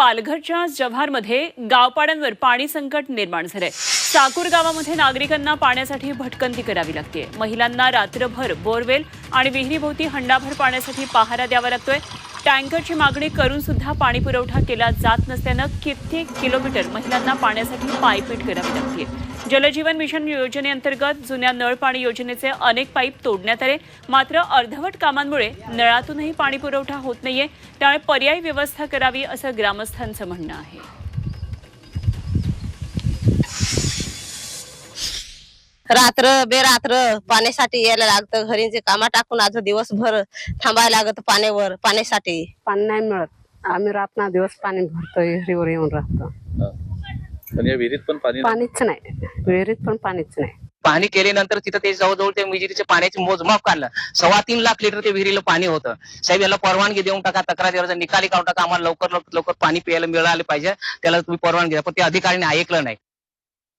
पालघरच्या जव्हारमध्ये गावपाड्यांवर पाणी संकट निर्माण झालंय. चाकूर गावामध्ये नागरिकांना पाण्यासाठी भटकंती करावी लागते महिलांना रात्रभर बोरवेल आणि विहिरीभोवती हंडाभर पाण्यासाठी पहारा द्यावा लागतोय. टँकरची मागणी करून सुद्धा पाणी पुरवठा केला जात नसल्यानं कित्येक किलोमीटर महिलांना पाण्यासाठी पायपीट करावी लागते जलजीवन मिशन योजनेअंतर्गत जुन्या नळ पाणी योजनेचे अनेक पाईप तोडण्यात आले. मात्र अर्धवट कामांमुळे नळातूनही पाणी पुरवठा होत नाहीये. त्यामुळे पर्यायी व्यवस्था करावी असं ग्रामस्थांचं म्हणणं आहे. रात्र बेरात्र पाण्यासाठी यायला लागतं. घरीचे कामा टाकून आज दिवसभर थांबायला लागत पाण्यावर पाण्यासाठी. पाणी नाही मिळत. आम्ही रात्र दिवस पाणी भरतो विहिरीवर येऊन राहतो. पण या विहिरीत पण पाणी नाही. पाणीच नाही. विहिरीत पण पाणीच नाही. पाणी केल्यानंतर तिथं ते जवळजवळ ते विहिरीचे पाण्याचे मोजमाप काढलं. सव्वा तीन लाख लिटर ते विहिरीला पाणी होतं. साहेब याला परवानगी देऊन टाका तक्रार निकाली काढून टाका. आम्हाला लवकर लवकर लवकर पाणी प्यायला मिळालं पाहिजे. त्याला तुम्ही परवानगी द्या. पण ते अधिकाऱ्यांनी ऐकलं नाही.